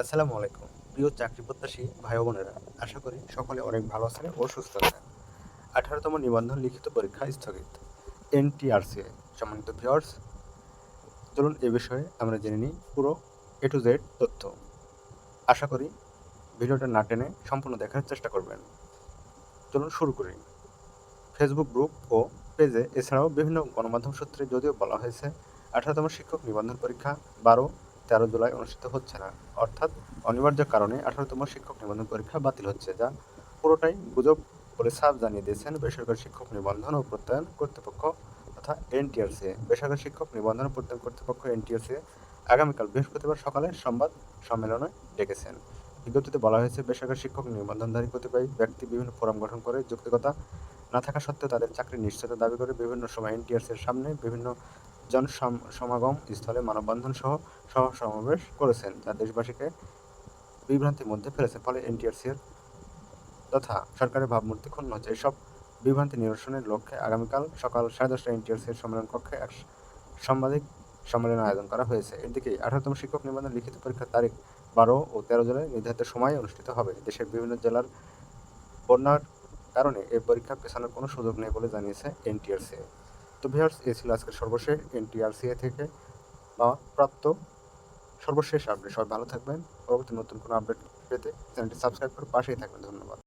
আসসালামু আলাইকুম। প্রিয় চাকরি প্রত্যাশী ভাই বোনেরা, আশা করি সকলে অনেক ভালো আছেন ও সুস্থ আছেন। আঠারোতম নিবন্ধন লিখিত পরীক্ষা স্থগিত। এনটিআরসি সম্মানিত ভিওর্স চলুন এ বিষয়ে আমরা জেনে নিই পুরো এ টু জেড তথ্য। আশা করি ভিডিওটা না টেনে সম্পূর্ণ দেখার চেষ্টা করবেন। চলুন শুরু করি। ফেসবুক গ্রুপ ও পেজে এছাড়াও বিভিন্ন গণমাধ্যম সূত্রে যদিও বলা হয়েছে, আঠারোতম শিক্ষক নিবন্ধন পরীক্ষা বারো তেরো জুলাই অনুষ্ঠিত হচ্ছে না। অর্থাৎ অনিবার্য কারণে আঠারোতম শিক্ষক নিবন্ধন পরীক্ষা বাতিল হচ্ছে, যা পুরোটাই গুজব বলে সাফ জানিয়ে দিয়েছেন বেসরকারি শিক্ষক নিবন্ধন ও প্রত্যয়ন কর্তৃপক্ষ তথা এনটিআরসি বেসরকারি শিক্ষক নিবন্ধন প্রত্যয়ন কর্তৃপক্ষ এনটিআরসি আগামীকাল বৃহস্পতিবার সকালে সংবাদ সম্মেলনে ডেকেছেন। বিজ্ঞপ্তিতে বলা হয়েছে, বেসরকারি শিক্ষক নিবন্ধনধারী কতিপয় ব্যক্তি বিভিন্ন ফোরাম গঠন করে যৌক্তিকতা না থাকা সত্ত্বেও তাদের চাকরির নিশ্চয়তা দাবি করে বিভিন্ন সময় এনটিআরসির সামনে বিভিন্ন জন সমাগম স্থলে মানববন্ধন সহ সহ সমাবেশ করেছেন যা দেশবাসীকে বিভ্রান্তির মধ্যে ফেলেছে। ফলে এনটিআরসির তথা সরকারের ভাবমূর্তি ক্ষুণ্ণ হচ্ছে। এসব বিভ্রান্তি নিরসনের লক্ষ্যে আগামীকাল সকাল সাড়ে দশটা এনটিআরসির সম্মেলন কক্ষে এক সাংবাদিক সম্মেলন আয়োজন করা হয়েছে। এদিকে আঠারোতম শিক্ষক নিবন্ধন লিখিত পরীক্ষার তারিখ বারো ও তেরো জুলাই নির্ধারিত সময়ে অনুষ্ঠিত হবে। দেশের বিভিন্ন জেলার বন্যার কারণে এই পরীক্ষা পেছানোর কোনো সুযোগ নেই বলে জানিয়েছে এনটিআরসি। তো ভিউয়ার্স এ ছিল আজকের সর্বশেষ এনটিআরসিএ থেকে। বা প্রাপ্ত সর্বশেষ আপডেট সবাই ভালো থাকবেন। পরবর্তী নতুন কোনো আপডেট পেতে চ্যানেলটি সাবস্ক্রাইব করে পাশেই থাকবেন। ধন্যবাদ।